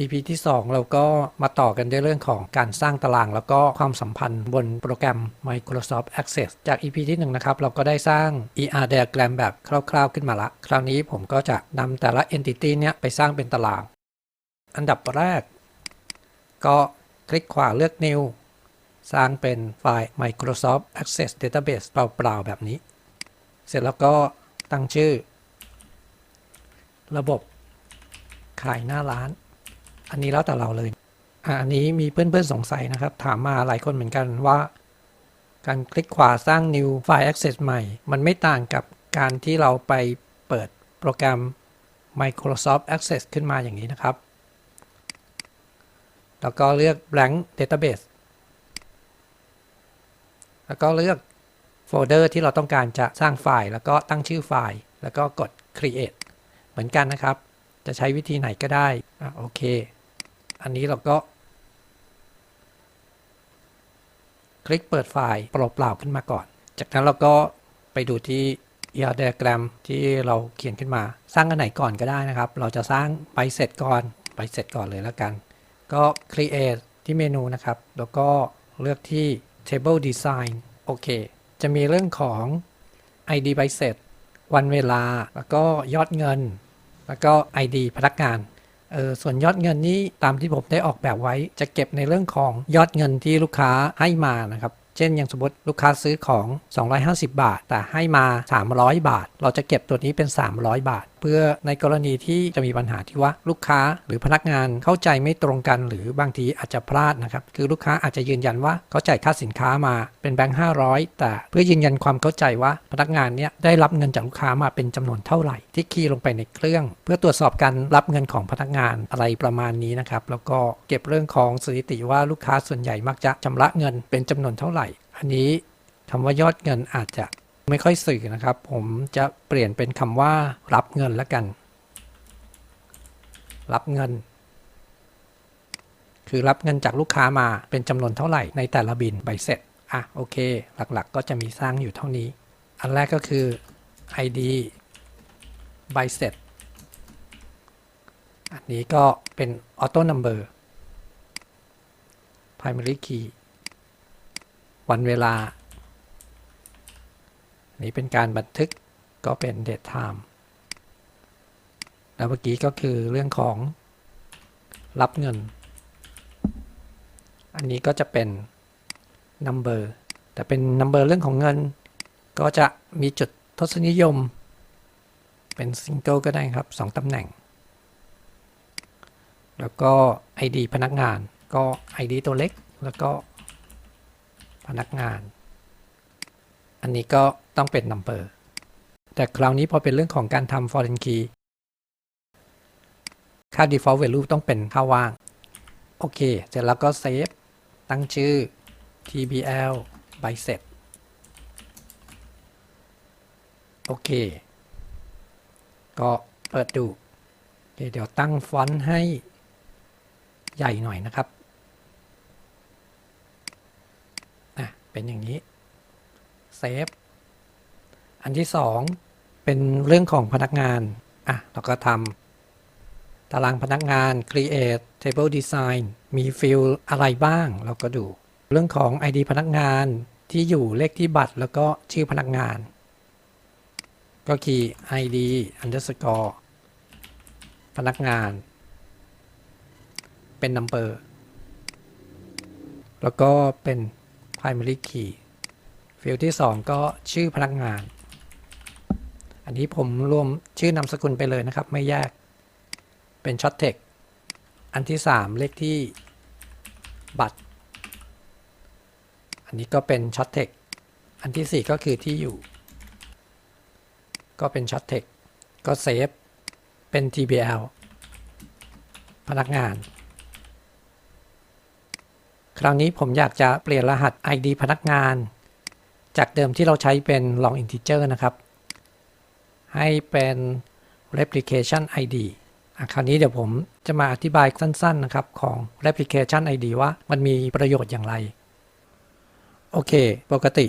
EP ที่ 2 เราก็มาต่อกันด้วยเรื่องของการสร้างตาราง แล้วก็ความสัมพันธ์บนโปรแกรม Microsoft Access จาก EP ที่ 1 นะครับ เราก็ได้สร้าง ER diagram แบบคร่าวๆขึ้นมาละ คราวนี้ผมก็จะนำแต่ละ entity เนี้ยไปสร้างเป็นตาราง อันดับแรก ก็คลิกขวาเลือก New สร้างเป็นไฟล์ Microsoft Access Database เปล่าๆแบบนี้ เสร็จแล้วก็ตั้งชื่อ ระบบขายหน้าร้าน อันนี้แล้วแต่เราเลยอันนี้มีเพื่อนๆสงสัยนะครับ ถามมาหลายคนเหมือนกันว่า การคลิกขวาสร้าง new file access ใหม่ มันไม่ต่างกับการที่เราไปเปิดโปรแกรม Microsoft Access ขึ้นมาอย่างนี้นะครับ แล้วก็เลือก blank database แล้วก็เลือกโฟลเดอร์ที่เราต้องการจะสร้างไฟล์ แล้วก็ตั้งชื่อไฟล์ แล้วก็กด create เหมือนกันนะครับ จะใช้วิธีไหนก็ได้อะโอเค อันนี้เราก็ คลิกเปิดไฟล์เปล่าๆขึ้นมาก่อน จากนั้นเราก็ไปดูที่ ER diagram ที่เราเขียนขึ้นมา สร้างอันไหนก่อนก็ได้นะครับ เราจะสร้างใบเสร็จก่อนใบเสร็จก่อนเลยแล้วกัน ก็ create ที่เมนูนะครับ แล้วก็เลือกที่ table design โอเค จะมีเรื่องของ ID ใบเสร็จ วันเวลา แล้วก็ยอดเงิน แล้วก็ ID พนักงาน เออส่วนยอดเงินนี้ตามที่ผมได้ออกแบบไว้จะเก็บในเรื่องของยอดเงินที่ลูกค้าให้มานะครับเช่นอย่างสมมติลูกค้าซื้อของ 250 บาท แต่ให้มา 300 บาท เราจะเก็บตัวนี้เป็น 300 บาท เพื่อในกรณีที่จะมีปัญหาที่ว่าลูกค้าหรือพนักงานเข้าใจไม่ตรงกัน หรือบางทีอาจจะพลาดนะครับ คือลูกค้าอาจจะยืนยันว่าเขาจ่ายค่าสินค้ามาเป็นแบงค์500แต่เพื่อยืนยันความเข้าใจว่าพนักงานเนี้ยได้รับเงินจากลูกค้ามาเป็นจำนวนเท่าไหร่ ที่คีย์ลงไปในเครื่อง เพื่อตรวจสอบการรับเงินของพนักงานอะไรประมาณนี้นะครับแล้วก็เก็บเรื่องของสถิติว่าลูกค้าส่วนใหญ่มักจะชำระเงินเป็นจำนวนเท่าไหร่ อันนี้คำว่ายอดเงินอาจจะ ไม่ค่อยสื่อนะครับ ผมจะเปลี่ยนเป็นคำว่ารับเงินแล้วกัน รับเงิน คือรับเงินจากลูกค้ามาเป็นจำนวนเท่าไหร่ในแต่ละบินใบเสร็จอะโอเค หลักๆ ก็จะมีสร้างอยู่เท่านี้ อันแรกก็คือ ID ใบเสร็จอันนี้ก็เป็น Auto Number Primary Key วันเวลา นี้เป็นการบันทึกก็เป็น date time แล้วเมื่อกี้ก็คือเรื่องของรับเงิน อันนี้ก็จะเป็น number แต่เป็น number เรื่องของเงิน ก็จะมีจุดทศนิยม เป็น single ก็ได้ครับ 2 ตำแหน่ง แล้วก็ ID พนักงานก็ ID ตัวเล็กแล้วก็พนักงาน อันนี้ก็ ต้องเป็น number แต่คราวนี้พอเป็นเรื่องของการทำ foreign key ค่า default value ต้องเป็นค่าว่าง โอเค เสร็จแล้วก็เซฟตั้งชื่อ tbl by set โอเค ก็เปิดดูเคเดี๋ยวตั้งฟอนต์ให้ใหญ่หน่อยนะครับอะเป็นอย่างนี้ เซฟ อันที่สองเป็นเรื่องของพนักงาน อะ เราก็ทำตารางพนักงาน create table design มีฟิลอะไรบ้าง เราก็ดู เรื่องของ ID พนักงานที่อยู่เลขที่บัตรแล้วก็ชื่อพนักงาน ก็คีย์ ID underscore พนักงาน เป็น number แล้วก็เป็น primary key ฟิลที่ 2 ก็ชื่อพนักงาน อันนี้ผมรวมชื่อนามสกุลไปเลยนะครับ ไม่แยกเป็น short text อันที่ 3 เลขที่บัตร อันนี้ก็เป็น short text อันที่ 4 ก็คือที่อยู่ ก็เป็น short text ก็เซฟเป็น tbl พนักงาน คราวนี้ผมอยากจะเปลี่ยนรหัส ID พนักงาน จากเดิมที่เราใช้เป็น long integer นะครับ ให้เป็น replication ID อะคราวนี้เดี๋ยวผมจะมาอธิบายสั้นๆนะครับของ replication ID ว่ามันมีประโยชน์อย่างไร โอเค ปกติ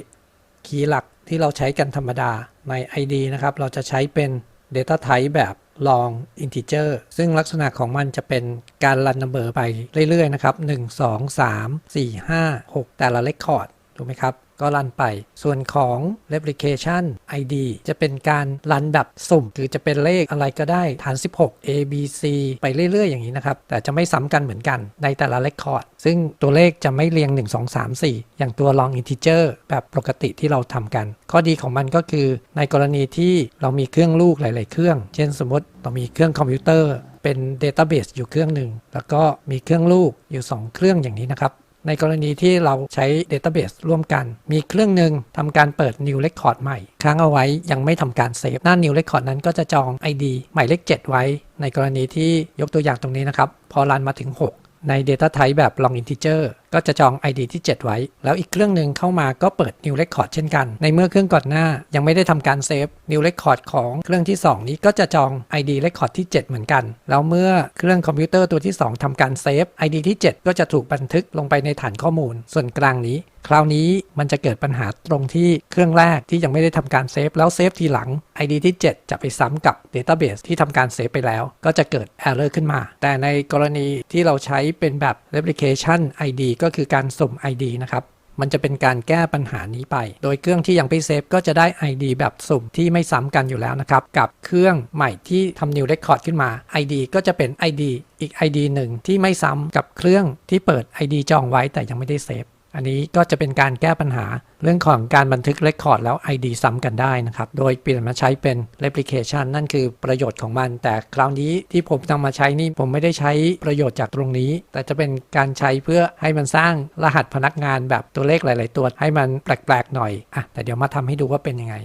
คีย์หลักที่เราใช้กันธรรมดาใน ID นะครับ เราจะใช้เป็น Data Type แบบ long integer ซึ่งลักษณะของมันจะเป็นการรัน number ไปเรื่อยๆ นะครับ 1 2 3 4 5 6 แต่ละ record ถูกไหมครับ ก็รันไป ส่วนของ replication ID จะเป็นการรันแบบสุ่ม คือจะเป็นเลขอะไรก็ได้ฐาน 16 A B C ไปเรื่อย ๆ อย่างนี้นะครับ แต่จะไม่ซ้ำกันเหมือนกันในแต่ละ record ซึ่งตัวเลขจะไม่เรียง 1 2 3 4 อย่างตัว long integer แบบปกติที่เราทำกัน ข้อดีของมันก็คือ ในกรณีที่เรามีเครื่องลูกหลาย ๆ เครื่อง เช่นสมมติเรามีเครื่องคอมพิวเตอร์เป็น Database อยู่เครื่องหนึ่ง แล้วก็มีเครื่องลูกอยู่ 2 เครื่องอย่างนี้นะครับ ในกรณีที่เราใช้ Database ร่วมกัน มีเครื่องหนึ่งทำการเปิด New Record ใหม่ ค้างเอาไว้ยังไม่ทำการเซฟ หน้า New Record นั้นก็จะจอง ID หมายเลข 7 ไว้ ในกรณีที่ยกตัวอย่างตรงนี้นะครับ พอรันมาถึง 6 ใน Data Type แบบ Long Integer ก็จะจอง ID ที่ 7 ไว้ แล้วอีกเครื่องหนึ่งเข้ามาก็เปิด New Record เช่นกัน ในเมื่อเครื่องก่อนหน้ายังไม่ได้ทำการเซฟ New Record ของเครื่องที่ 2 นี้ก็จะจอง ID Record ที่ 7 เหมือนกัน แล้วเมื่อเครื่องคอมพิวเตอร์ตัวที่ 2ทำการเซฟ ID ที่ 7 ก็จะถูกบันทึกลงไปในฐานข้อมูล ส่วนกลางนี้ คราวนี้มันจะเกิดปัญหาตรงที่เครื่องแรกที่ยังไม่ได้ทำการเซฟแล้วเซฟทีหลัง ID ที่ 7 จะไปซ้ำกับ Database ที่ทำการเซฟไปแล้ว ก็จะเกิด Error ขึ้นมา แต่ในกรณีที่เราใช้เป็นแบบ Replication ID ก็คือการสุ่ม ID นะครับ มันจะเป็นการแก้ปัญหานี้ไป โดยเครื่องที่ยังไม่เซฟก็จะได้ ID แบบสุ่มที่ไม่ซ้ำกันอยู่แล้วนะครับ กับเครื่องใหม่ที่ทำ New Record ขึ้นมา ID ก็จะเป็น ID อีก ID หนึ่งที่ไม่ซ้ำกับเครื่องที่เปิด ID จองไว้แต่ยังไม่ได้เซฟ อันนี้ก็จะเป็นการแก้ปัญหาเรื่องของการบันทึกเรคคอร์ดแล้ว ID ซ้ำกันได้นะครับ โดยเปลี่ยนมาใช้เป็น replication นั่นคือประโยชน์ของมัน แต่คราวนี้ที่ผมนำมาใช้นี่ผมไม่ได้ใช้ประโยชน์จากตรงนี้ แต่จะเป็นการใช้เพื่อให้มันสร้างรหัสพนักงานแบบตัวเลขหลาย ๆ ตัวให้มันแปลก ๆ หน่อยอะแต่เดี๋ยวมาทำให้ดูว่าเป็นยังไง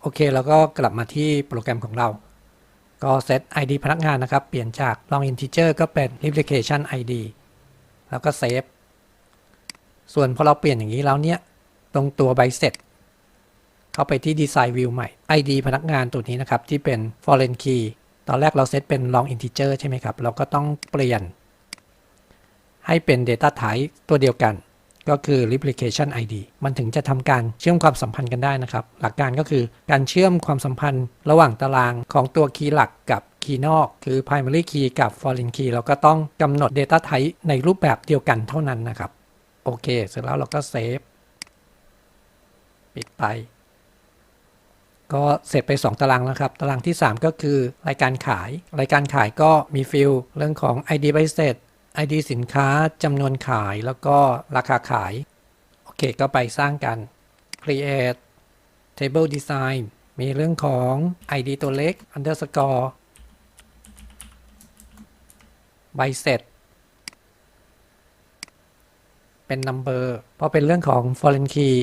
โอเค แล้วก็กลับมาที่โปรแกรมของเรา ก็เซต ID พนักงานนะครับ เปลี่ยนจาก long integer ก็เป็น replication ID แล้วก็เซฟ ส่วนพอเราเปลี่ยนอย่างนี้แล้วเนี่ย ตรงตัวใบเสร็จ เข้าไปที่ Design View ใหม่ ID พนักงานตัวนี้นะครับ ที่เป็น foreign key ตอนแรกเราเซตเป็น long integer ใช่ไหมครับ เราก็ต้องเปลี่ยน ให้เป็น data type ตัวเดียวกัน ก็คือ replication ID มันถึงจะทำการเชื่อมความสัมพันธ์กันได้นะครับ หลักการก็คือการเชื่อมความสัมพันธ์ระหว่างตารางของตัวคีย์หลักกับคีย์นอกคือ primary key กับ foreign key เราก็ต้องกำหนด data type ในรูปแบบเดียวกันเท่านั้นนะครับ โอเค เสร็จแล้วเราก็เซฟ ปิดไป ก็เสร็จไป 2 ตารางแล้วครับ ตารางที่ 3 ก็คือรายการขาย รายการขายก็มีฟิลเรื่องของ ID ใบเสร็จ ID สินค้าจำนวนขายแล้วก็ราคาขาย โอเค ก็ไปสร้างกัน create table design มีเรื่องของ ID ตัวเล็ก underscore ใบเสร็จ เป็น number เพราะเป็นเรื่องของ foreign key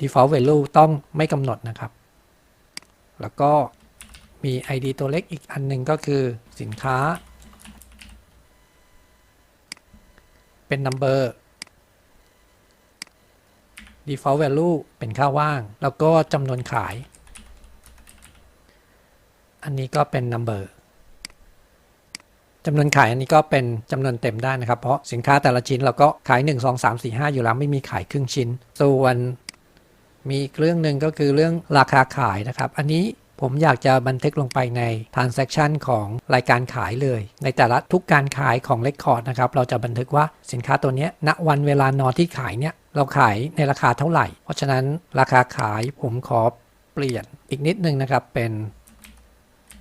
default value ต้องไม่กำหนดนะครับ แล้วก็มี ID ตัวเล็กอีกอันหนึ่งก็คือสินค้า เป็น number default value เป็นค่าว่าง แล้วก็จำนวนขาย อันนี้ก็เป็น number จำนวนขายอันนี้ก็เป็นจำนวนเต็มได้นะครับ เพราะสินค้าแต่ละชิ้นเราก็ขาย 1 2 3 4 5 อยู่แล้วไม่มีขายครึ่งชิ้น ส่วนมีอีกเรื่องหนึ่งก็คือเรื่องราคาขายนะครับ อันนี้ผมอยากจะบันทึกลงไปใน transaction ของรายการขายเลย ในแต่ละทุกการขายของ Record นะครับ เราจะบันทึกว่าสินค้าตัวเนี้ยณวันเวลานอนที่ขายเนี่ยเราขายในราคาเท่าไหร่ เพราะฉะนั้นราคาขายผมขอเปลี่ยนอีกนิดนึงนะครับเป็น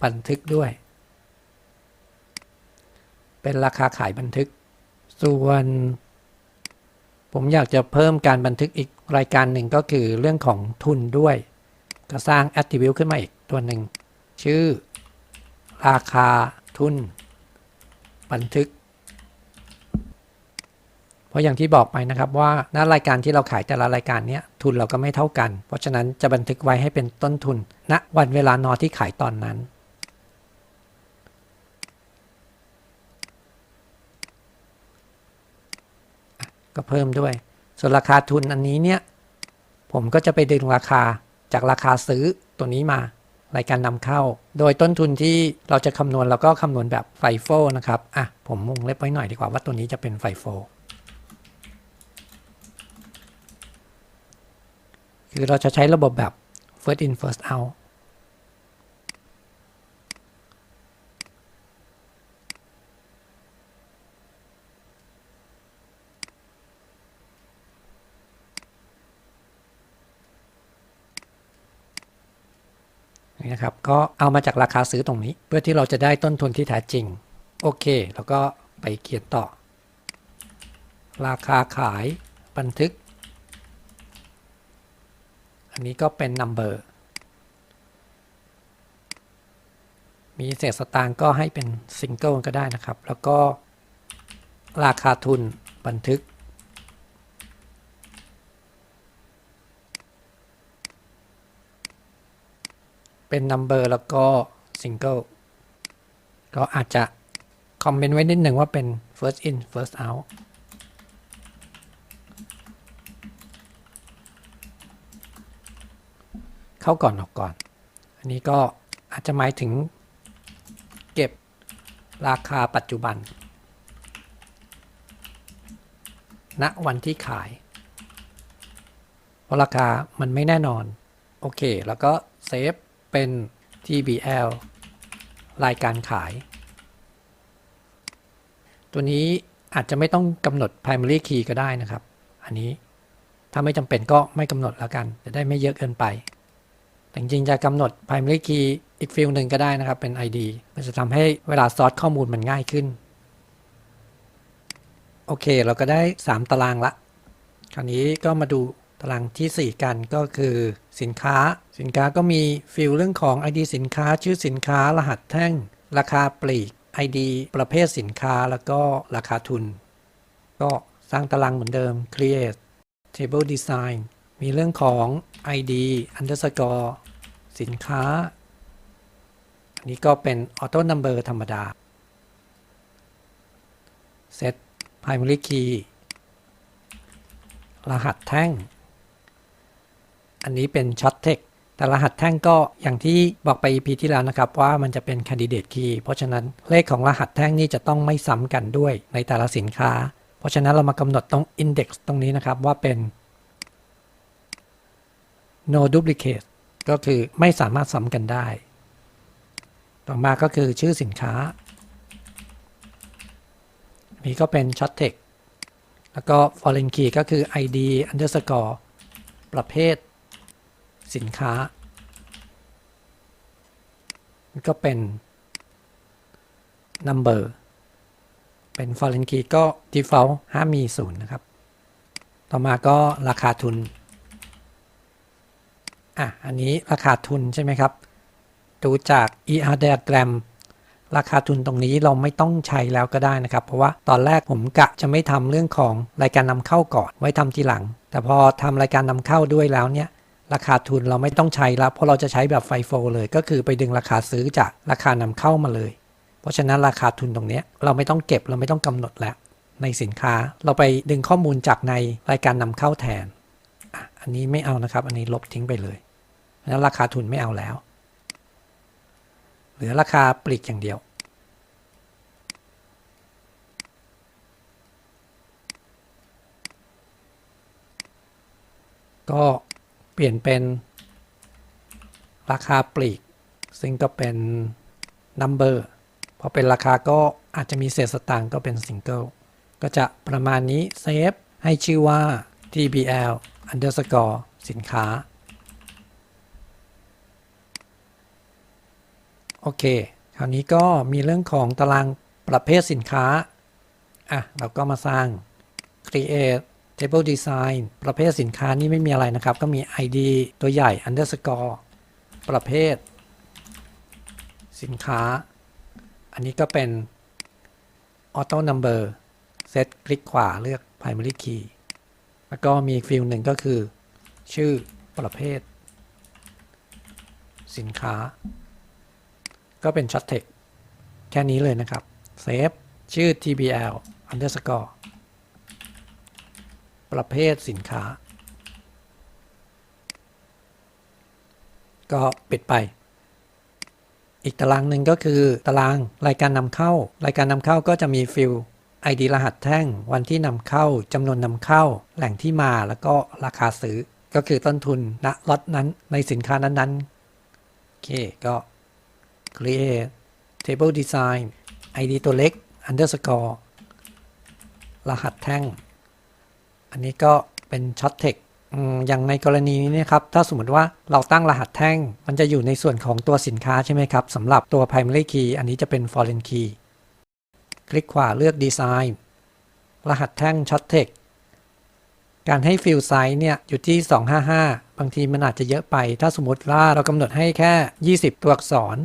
บันทึกด้วย เป็นราคาขายบันทึก ส่วน ผมอยากจะเพิ่มการบันทึกอีกรายการหนึ่งก็คือเรื่องของทุนด้วย ก็สร้าง attribute ขึ้นมาอีกตัวหนึ่ง ชื่อ ราคาทุน บันทึก เพราะอย่างที่บอกไปนะครับว่าณรายการที่เราขายแต่ละรายการเนี้ยทุนเราก็ไม่เท่ากัน เพราะฉะนั้นจะบันทึกไว้ให้เป็นต้นทุนณวันเวลานอที่ขายตอนนั้น ก็เพิ่มด้วย ส่วนราคาทุนอันนี้เนี่ย ผมก็จะไปดึงราคาจากราคาซื้อตัวนี้มารายการนำเข้า โดยต้นทุนที่เราจะคำนวณเราก็คำนวณแบบไฟโฟนะครับ อะ ผมวงเล็บไว้หน่อยดีกว่าว่าตัวนี้จะเป็นไฟโฟคือเราจะใช้ระบบแบบ first in first out นะครับ ก็เอามาจากราคาซื้อตรงนี้ เพื่อที่เราจะได้ต้นทุนที่แท้จริง โอเค แล้วก็ไปเขียนต่อ ราคาขายบันทึก อันนี้ก็เป็น number มีเศษสตางค์ก็ให้เป็นซิงเกิลก็ได้นะครับ แล้วก็ราคาทุนบันทึก เป็น number แล้วก็ single ก็อาจจะ คอมเมนต์ไว้นิดหนึ่งว่าเป็น first in first out เข้าก่อนออกก่อน อันนี้ก็อาจจะหมายถึงเก็บราคาปัจจุบัน ณ วันที่ขาย เพราะราคามันไม่แน่นอน โอเค แล้วก็เซฟ เป็น TBL รายการขาย ตัวนี้อาจจะไม่ต้องกำหนด primary key ก็ได้นะครับ อันนี้ถ้าไม่จำเป็นก็ไม่กำหนดแล้วกัน จะได้ไม่เยอะเกินไป แต่จริงๆจะกำหนด primary key อีกฟิลหนึ่งก็ได้นะครับ เป็น ID มันจะทำให้เวลาซอร์สข้อมูลมันง่ายขึ้น โอเค เราก็ได้ 3 ตารางละ คราวนี้ก็มาดูารางทีสี่ 4 กันก็คือสินค้า สินค้าก็มีฟิลเรื่องของ ID สินค้า ชื่อสินค้ารหัสแท่ง ราคาปลีก ID ประเภทสินค้าแล้วก็ราคาทุน ก็สร้างตารางเหมือนเดิม create table design มีเรื่องของ ID underscore สินค้า อันนี้ก็เป็น auto number ธรรมดา set primary key รหัสแท่ง อันนี้เป็น short text แต่รหัสแท่งก็อย่างที่บอกไป EP ที่แล้วนะครับ ว่ามันจะเป็น candidate key เพราะฉะนั้นเลขของรหัสแท่งนี่จะต้องไม่ซ้ำกันด้วยในแต่ละสินค้า เพราะฉะนั้นเรามากำหนดตรง index ตรงนี้นะครับว่าเป็น no duplicate ก็คือไม่สามารถซ้ำกันได้ ต่อมาก็คือชื่อสินค้า นี่ก็เป็น short text แล้วก็ foreign key ก็คือ id underscore ประเภท สินค้า ก็เป็น number เป็น foreign key ก็ default ห้ามมีศูนย์นะครับ ต่อมาก็ราคาทุน อะ อันนี้ราคาทุนใช่ไหมครับ ดูจาก ER diagram ราคาทุนตรงนี้เราไม่ต้องใช้แล้วก็ได้นะครับ เพราะว่าตอนแรกผมกะจะไม่ทำเรื่องของรายการนำเข้าก่อนไว้ทำทีหลัง แต่พอทำรายการนำเข้าด้วยแล้วเนี่ย ราคาทุนเราไม่ต้องใช้แล้วเพราะเราจะใช้แบบไฟโฟเลย ก็คือไปดึงราคาซื้อจากราคานำเข้ามาเลย เพราะฉะนั้นราคาทุนตรงนี้เราไม่ต้องเก็บเราไม่ต้องกำหนดแล้วในสินค้าเราไปดึงข้อมูลจากในรายการนำเข้าแทนอันนี้ไม่เอานะครับ อันนี้ลบทิ้งไปเลยแล้วราคาทุนไม่เอาแล้ว เหลือราคาปลีกอย่างเดียว ก็ เปลี่ยนเป็นราคาปลีก ซึ่งก็เป็น number พอเป็นราคาก็อาจจะมีเศษสตางค์ก็เป็น single ก็จะประมาณนี้เซฟให้ชื่อว่า tbl underscore สินค้า โอเค คราวนี้ก็มีเรื่องของตารางประเภทสินค้า อะ เราก็มาสร้าง create table design ประเภทสินค้านี่ไม่มีอะไรนะครับ ก็มี id ตัวใหญ่ underscore ประเภท สินค้า อันนี้ก็เป็น auto number set คลิกขวาเลือก primary key แล้วก็มีฟิลหนึ่งก็คือ ชื่อประเภท สินค้า ก็เป็น short text แค่นี้เลยนะครับเซฟชื่อ tbl underscore ประเภทสินค้า ก็ปิดไป อีกตารางหนึ่งก็คือตารางรายการนำเข้า รายการนำเข้าก็จะมีฟิล ID รหัสแท่ง วันที่นำเข้าจำนวนนำเข้า แหล่งที่มาแล้วก็ราคาซื้อ ก็คือต้นทุนณล็อตนั้นในสินค้านั้นๆ โอเค ก็ create table design id ตัวเล็ก underscore รหัสแท่ง อันนี้ก็เป็น short text อืมอย่างในกรณีนี้นะครับ ถ้าสมมติว่าเราตั้งรหัสแท่ง มันจะอยู่ในส่วนของตัวสินค้าใช่ไหมครับสำหรับตัว primary key อันนี้จะเป็น foreign key คลิกขวาเลือก design รหัสแท่ง short text การให้ fill size เนี่ยอยู่ที่ 255 บางทีมันอาจจะเยอะไป ถ้าสมมติว่าเรากำหนดให้แค่ 20 ตัวอักษร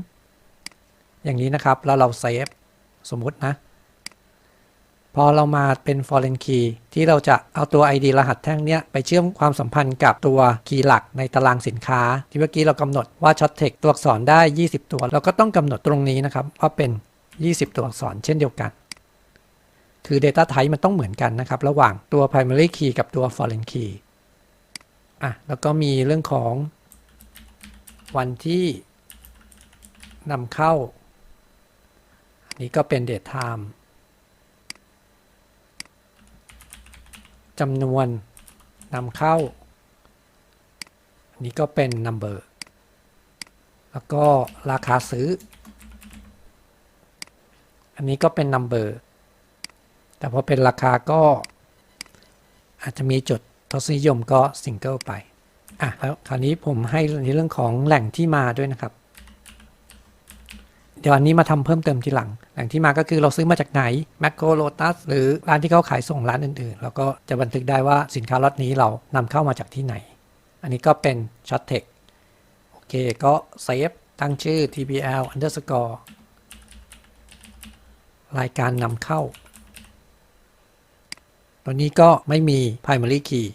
อย่างนี้นะครับ แล้วเราเซฟสมมตินะ พอเรามาเป็น foreign key ที่เราจะเอาตัว ID รหัสแท่งเนี้ยไปเชื่อมความสัมพันธ์กับตัวคีย์หลักในตารางสินค้า ที่เมื่อกี้เรากำหนดว่า short text ตัวอักษรได้ 20 ตัว เราก็ต้องกำหนดตรงนี้นะครับว่าเป็น 20 ตัวอักษรเช่นเดียวกัน คือ Data Type มันต้องเหมือนกันนะครับระหว่างตัว primary key กับตัว foreign key อะแล้วก็มีเรื่องของวันที่นำเข้า อันนี้ก็เป็น date time จำนวนนำเข้า อันนี้ก็เป็น number แล้วก็ราคาซื้อ อันนี้ก็เป็น number แต่พอเป็นราคาก็อาจจะมีจุดทศนิยมก็ซิงเกิลไป อะแล้วคราวนี้ผมให้ในเรื่องของแหล่งที่มาด้วยนะครับ เดี๋ยวอันนี้มาทำเพิ่มเติมทีหลัง แหล่งที่มาก็คือเราซื้อมาจากไหนแมคโครโลตัสหรือร้านที่เขาขายส่งร้านอื่นๆ แล้วก็จะบันทึกได้ว่าสินค้าล็อตนี้เรานำเข้ามาจากที่ไหน อันนี้ก็เป็น Short Text โอเคก็เซฟตั้งชื่อ tbl underscore รายการนำเข้า ตัวนี้ก็ไม่มี primary key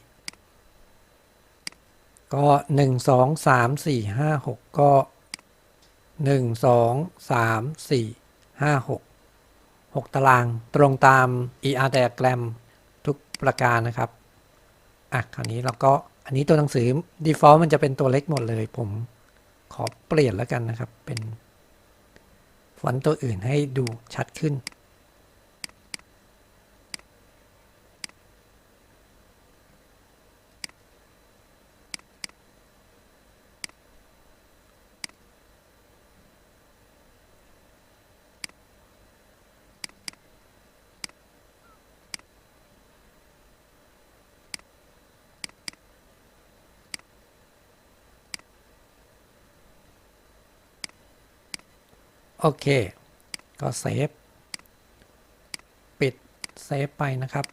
ก็ 1 2 3 4 5 6 ก็ 1 2 3 4 5 6 6 ตารางตรงตาม ER diagram ทุกประการนะครับ อะ คราวนี้เราก็อันนี้ตัวหนังสือ default มันจะเป็นตัวเล็กหมดเลย ผมขอเปลี่ยนแล้วกันนะครับ เป็นฟอนต์ตัวอื่นให้ดูชัดขึ้น โอเค ก็เซฟ ปิดเซฟไปนะครับ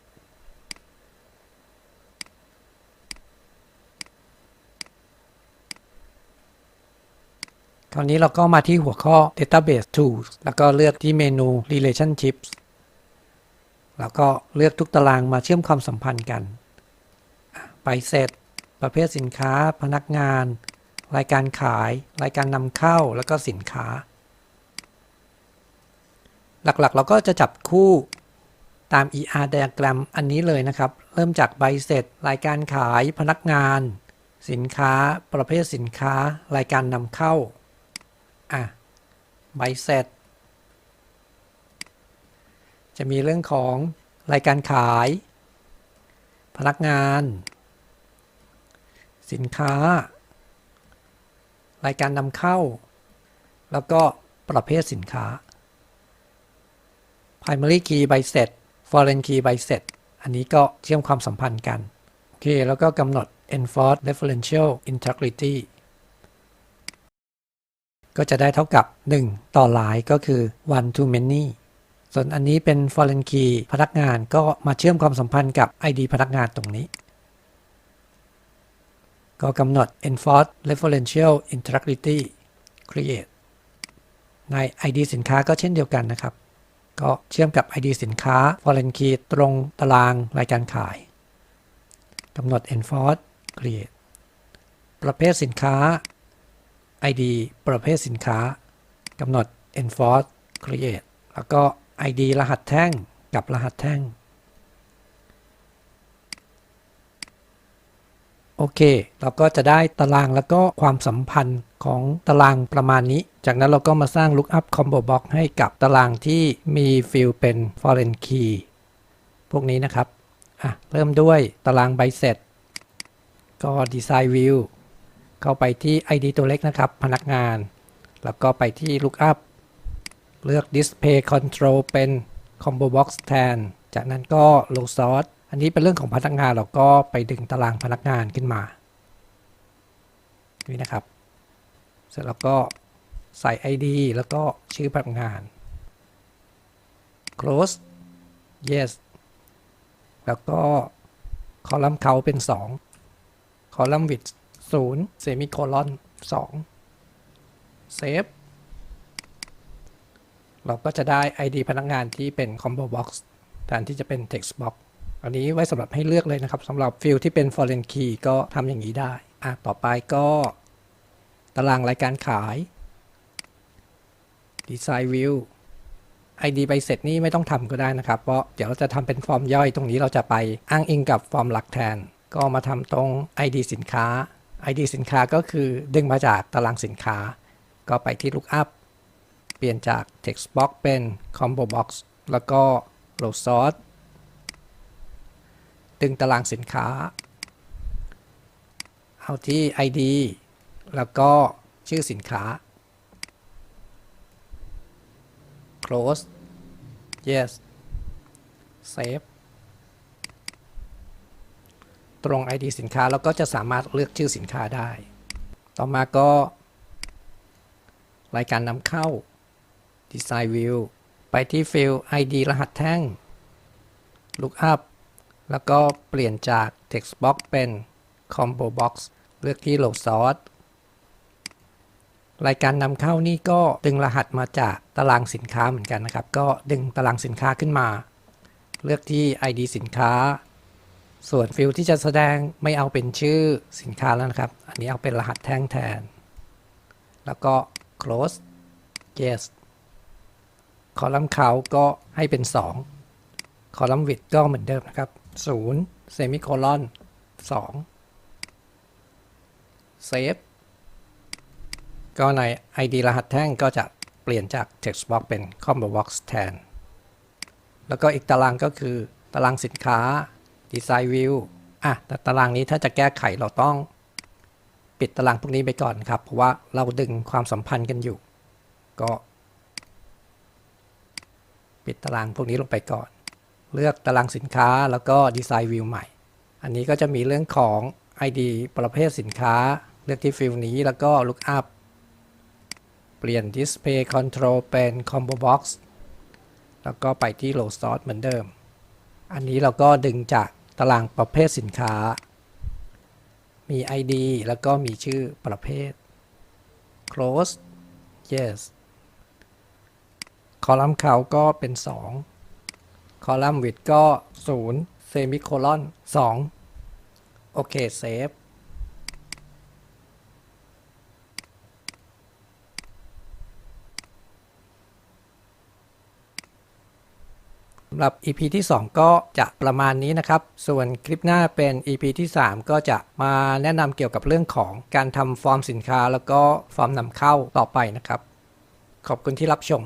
คราวนี้เราก็มาที่หัวข้อ database tools แล้วก็เลือกที่เมนู relationships แล้วก็เลือกทุกตารางมาเชื่อมความสัมพันธ์กัน ไปเสร็จ ประเภทสินค้า พนักงาน รายการขาย รายการนำเข้า แล้วก็สินค้า หลักๆ เราก็จะจับคู่ตาม ER diagram อันนี้เลยนะครับ เริ่มจากใบเสร็จ รายการขายพนักงาน สินค้า ประเภทสินค้า รายการนำเข้า อะ ใบเสร็จ จะมีเรื่องของรายการขาย พนักงาน สินค้า รายการนำเข้า แล้วก็ประเภทสินค้า primary key ใบเสร็จ foreign key ใบเสร็จอันนี้ก็เชื่อมความสัมพันธ์กัน โอเค แล้วก็กำหนด enforce referential integrity ก็จะได้เท่ากับ 1 ต่อหลายก็คือ one to many ส่วนอันนี้เป็น foreign key พนักงานก็มาเชื่อมความสัมพันธ์กับ ID พนักงานตรงนี้ ก็กำหนด enforce referential integrity create ใน ID สินค้าก็เช่นเดียวกันนะครับ ก็เชื่อมกับ ID สินค้า foreign key ตรงตารางรายการขายกำหนด enforce create ประเภทสินค้า ID ประเภทสินค้ากำหนด enforce create แล้วก็ ID รหัสแท่งกับรหัสแท่ง โอเค เราก็จะได้ตารางแล้วก็ความสัมพันธ์ของตารางประมาณนี้ จากนั้นเราก็มาสร้าง lookup combo box ให้กับตารางที่มีฟิลเป็น foreign key พวกนี้นะครับ อะ เริ่มด้วยตารางใบเสร็จ ก็ design view เข้าไปที่ ID ตัวเล็กนะครับ พนักงาน แล้วก็ไปที่ lookup เลือก display control เป็น combo box แทน จากนั้นก็ low sort อันนี้เป็นเรื่องของพนักงานเราก็ไปดึงตารางพนักงานขึ้นมา นี่นะครับ เสร็จแล้วก็ใส่ ID แล้วก็ชื่อพนักงาน close yes แล้วก็คอลัมน์เขาเป็น 2 คอลัมน์ width 0เซมิโคลอน2 save เราก็จะได้ ID พนักงานที่เป็น combo box แทนที่จะเป็น text box อันนี้ไว้สำหรับให้เลือกเลยนะครับสำหรับฟิลที่เป็น foreign key ก็ทำอย่างนี้ได้อะต่อไปก็ ตารางรายการขาย design view ID ใบเสร็จนี่ไม่ต้องทำก็ได้นะครับ เพราะเดี๋ยวเราจะทำเป็นฟอร์มย่อยตรงนี้เราจะไปอ้างอิงกับฟอร์มหลักแทน ก็มาทำตรง ID สินค้า ID สินค้าก็คือดึงมาจากตารางสินค้า ก็ไปที่ lookup เปลี่ยนจาก text box เป็น combo box แล้วก็ row sort ดึงตารางสินค้า เอาที่ ID แล้วก็ชื่อสินค้า close yes save ตรง ID สินค้าแล้วก็จะสามารถเลือกชื่อสินค้าได้ ต่อมาก็ รายการนำเข้า Design View ไปที่ Field ID รหัสแท่ง Lookup แล้วก็เปลี่ยนจาก Text Box เป็น Combo Box เลือกที่ Load Source รายการนำเข้านี่ก็ดึงรหัสมาจากตารางสินค้าเหมือนกันนะครับ ก็ดึงตารางสินค้าขึ้นมา เลือกที่ ID สินค้า ส่วนฟิลที่จะแสดงไม่เอาเป็นชื่อสินค้าแล้วนะครับ อันนี้เอาเป็นรหัสแท่งแทน แล้วก็ close yes คอลัมน์เขาก็ให้เป็น 2 คอลัมน์ width ก็เหมือนเดิมนะครับ 0 semicolon 2 save ก็ใน ID รหัสแท่งก็จะเปลี่ยนจาก text box เป็น combo box แทน แล้วก็อีกตารางก็คือ ตารางสินค้า design view อะแต่ตารางนี้ถ้าจะแก้ไขเราต้องปิดตารางพวกนี้ไปก่อนครับ เพราะว่าเราดึงความสัมพันธ์กันอยู่ ก็ ปิดตารางพวกนี้ลงไปก่อน เลือกตารางสินค้าแล้วก็ design view ใหม่ อันนี้ก็จะมีเรื่องของ ID ประเภทสินค้า เลือกที่ฟิลนี้แล้วก็ look up เปลี่ยน display control เป็น combo box แล้วก็ไปที่ low source เหมือนเดิม อันนี้เราก็ดึงจากตารางประเภทสินค้า มี ID แล้วก็มีชื่อประเภท close yes คอลัมน์เขาก็เป็น 2 คอลัมน์ width ก็0 semicolon 2โอเค เซฟ สำหรับ EP ที่ 2 ก็จะประมาณนี้นะครับ ส่วนคลิปหน้าเป็น EP ที่ 3 ก็จะมาแนะนำเกี่ยวกับเรื่องของการทำฟอร์มสินค้าแล้วก็ฟอร์มนำเข้าต่อไปนะครับ ขอบคุณที่รับชม